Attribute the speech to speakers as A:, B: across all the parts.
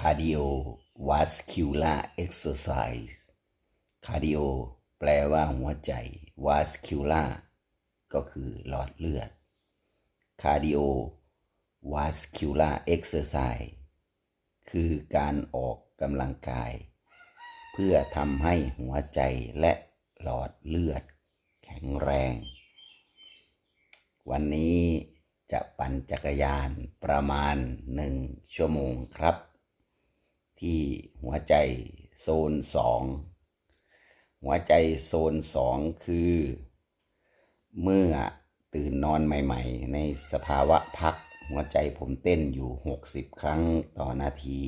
A: cardiovascular exercise cardio แปลว่าหัวใจ vascular ก็คือหลอดเลือด cardiovascular exercise คือการออกกำลังกาย เพื่อทำให้หัวใจและหลอดเลือด แข็งแรง วันนี้จะปั่นจักรยานประมาณหนึ่งชั่วโมงครับ ที่หัวใจโซนสองหัวใจโซนสองคือ เมื่อตื่นนอนใหม่ ๆ ในสภาวะพักหัวใจผมเต้นอยู่ 60 ครั้งต่อนาที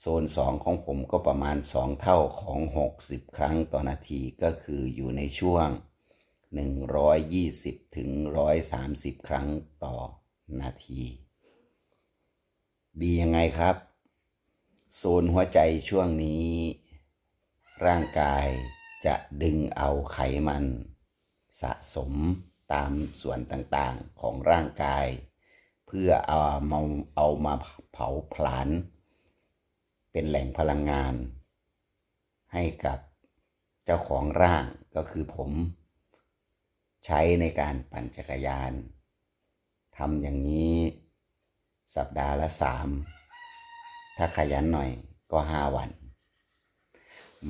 A: โซนสองของผมก็ประมาณ 2 เท่าของ 60 ครั้งต่อนาทีก็คืออยู่ในช่วง 120ถึง130 ครั้งต่อนาที ดียังไงครับ โซนหัวใจช่วงนี้ ร่างกายจะดึงเอาไขมัน สะสมตามส่วนต่างๆของร่างกาย เพื่อเอามาเอามาเผาผลาญเป็นแหล่งพลังงาน ให้กับเจ้าของร่างก็คือผม ใช้ในการปั่นจักรยานทำอย่างนี้สัปดาห์ละสาม ถ้าขยันหน่อยก็ห้าวัน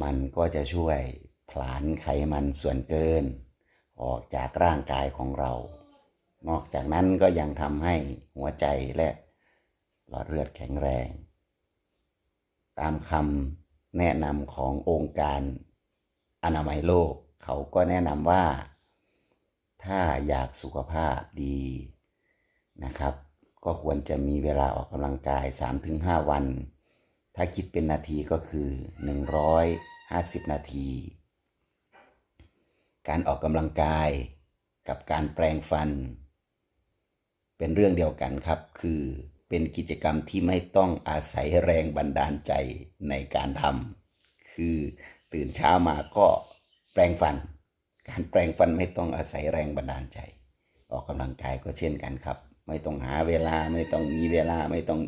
A: มันก็จะช่วยผลาญไขมันส่วนเกิน ออกจากร่างกายของเรา นอกจากนั้นก็ยังทำให้หัวใจและหลอดเลือดแข็งแรง ตามคำแนะนำขององค์การอนามัยโลก เขาก็แนะนำว่า ถ้าอยากสุขภาพดีนะครับ ก็ควรจะมีเวลาออกกำลังกาย 3-5 วัน ถ้าคิดเป็นนาทีก็คือ 150 นาที การออกกำลังกายกับการแปรงฟัน เป็นเรื่องเดียวกันครับ คือเป็นกิจกรรมที่ไม่ต้องอาศัยแรงบันดาลใจในการทำคือตื่นเช้ามาก็แปรงฟัน การแปรงฟันไม่ต้องอาศัยแรงบันดาลใจ ออกกำลังกายก็เช่นกันครับ ไม่ต้องหาเวลาไม่ต้องมีเวลาไม่ต้อง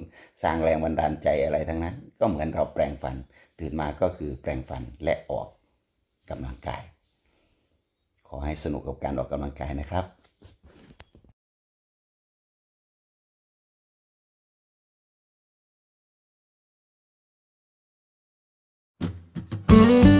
A: สร้างแรงบันดาลใจอะไรทั้งนั้น ก็เหมือนเราแปลงฟัน ตื่นมาก็คือแปลงฟันและออกกำลังกาย ขอให้สนุกกับการออกกำลังกายนะครับ thank you